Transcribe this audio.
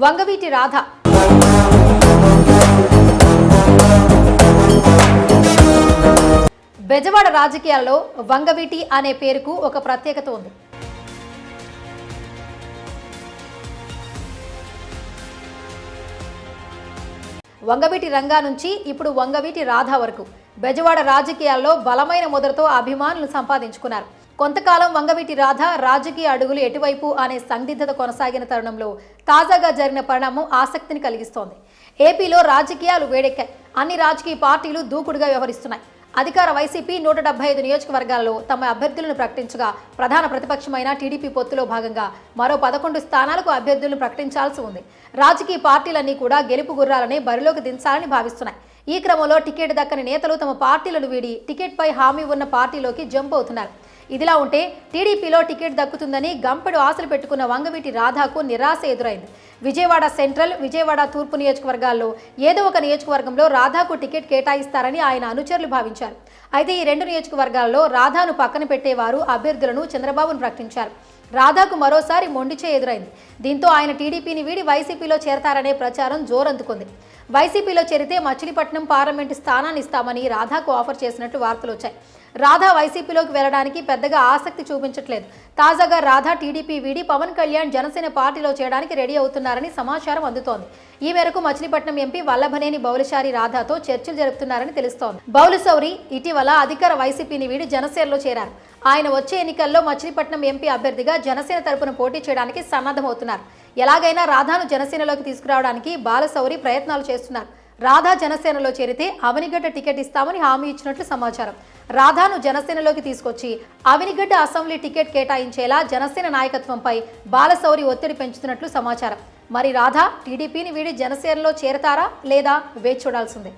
వంగవీటి రాధ. బెజవాడ రాజకీయాల్లో వంగవీటి అనే పేరుకు ఒక ప్రత్యేకత ఉంది. వంగవీటి రంగా నుంచి ఇప్పుడు వంగవీటి రాధ వరకు. బెజవాడ రాజకీయాల్లో బలమైన ముద్రతో అభిమానులు సంపాదించుకున్నారు. కొంతకాలం వంగవీటి రాధ రాజకీయ అడుగులు ఎటువైపు అనే సందిగ్ధత కొనసాగిన తరుణంలో తాజాగా జరిగిన పరిణామం ఆసక్తిని కలిగిస్తోంది. ఏపీలో రాజకీయాలు వేడెక్కాయి. అన్ని రాజకీయ పార్టీలు దూకుడుగా వ్యవహరిస్తున్నాయి. అధికార వైసీపీ నూట డెబ్బై ఐదు నియోజకవర్గాల్లో తమ అభ్యర్థులను ప్రకటించగా ప్రధాన ప్రతిపక్షమైన టీడీపీ పొత్తులో భాగంగా మరో పదకొండు స్థానాలకు అభ్యర్థులను ప్రకటించాల్సి ఉంది. రాజకీయ పార్టీలన్నీ కూడా గెలుపు గుర్రాలని బరిలోకి దించాలని భావిస్తున్నాయి. ఈ క్రమంలో టికెట్ దక్కని నేతలు తమ పార్టీలను వీడి టికెట్పై హామీ ఉన్న పార్టీలోకి జంప్ అవుతున్నారు. ఇదిలా ఉంటే టీడీపీలో టికెట్ దక్కుతుందని గంపెడు ఆశలు పెట్టుకున్న వంగవీటి రాధాకు నిరాశ ఎదురైంది. విజయవాడ సెంట్రల్ విజయవాడ తూర్పు నియోజకవర్గాల్లో ఏదో ఒక నియోజకవర్గంలో రాధాకు టికెట్ కేటాయిస్తారని ఆయన అనుచరులు భావించారు. అయితే ఈ రెండు నియోజకవర్గాల్లో రాధాను పక్కన పెట్టేవారు అభ్యర్థులను చంద్రబాబును ప్రకటించారు. రాధాకు మరోసారి మొండిచే ఎదురైంది. దీంతో ఆయన టీడీపీని వీడి వైసీపీలో చేరతారనే ప్రచారం జోరందుకుంది. వైసీపీలో చేరితే మచిలీపట్నం పార్లమెంటు స్థానాన్ని ఇస్తామని రాధాకు ఆఫర్ చేసినట్లు వార్తలు వచ్చాయి. రాధా వైసీపీలోకి వెళ్ళడానికి పెద్దగా ఆసక్తి చూపించట్లేదు. తాజాగా రాధా టీడీపీ వీడి పవన్ కళ్యాణ్ జనసేన పార్టీలో చేయడానికి రెడీ అవుతున్నారని సమాచారం అందుతోంది. ఈ మేరకు మచిలీపట్నం ఎంపీ వల్లభనేని బౌలిశారి రాధాతో చర్చలు జరుపుతున్నారని తెలుస్తోంది. బౌలశౌరి ఇటీవల అధికార వైసీపీని వీడి జనసేనలో చేరారు. ఆయన వచ్చే ఎన్నికల్లో మచిలీపట్నం ఎంపీ అభ్యర్థిగా జనసేన తరపున పోటీ చేయడానికి సన్నద్ధమవుతున్నారు. ఎలాగైనా రాధాను జనసేనలోకి తీసుకురావడానికి బాలశౌరి ప్రయత్నాలు చేస్తున్నారు. రాధా జనసేనలో చేరితే అవనిగడ్డ టికెట్ ఇస్తామని హామీ ఇచ్చినట్లు సమాచారం. రాధాను జనసేనలోకి తీసుకొచ్చి అవినిగడ్డ అసెంబ్లీ టికెట్ కేటాయించేలా జనసేన నాయకత్వంపై బాలశౌరి ఒత్తిడి పెంచుతున్నట్లు సమాచారం. మరి రాధా టీడీపీని వీడి జనసేనలో చేరతారా లేదా వేచి చూడాల్సిందే.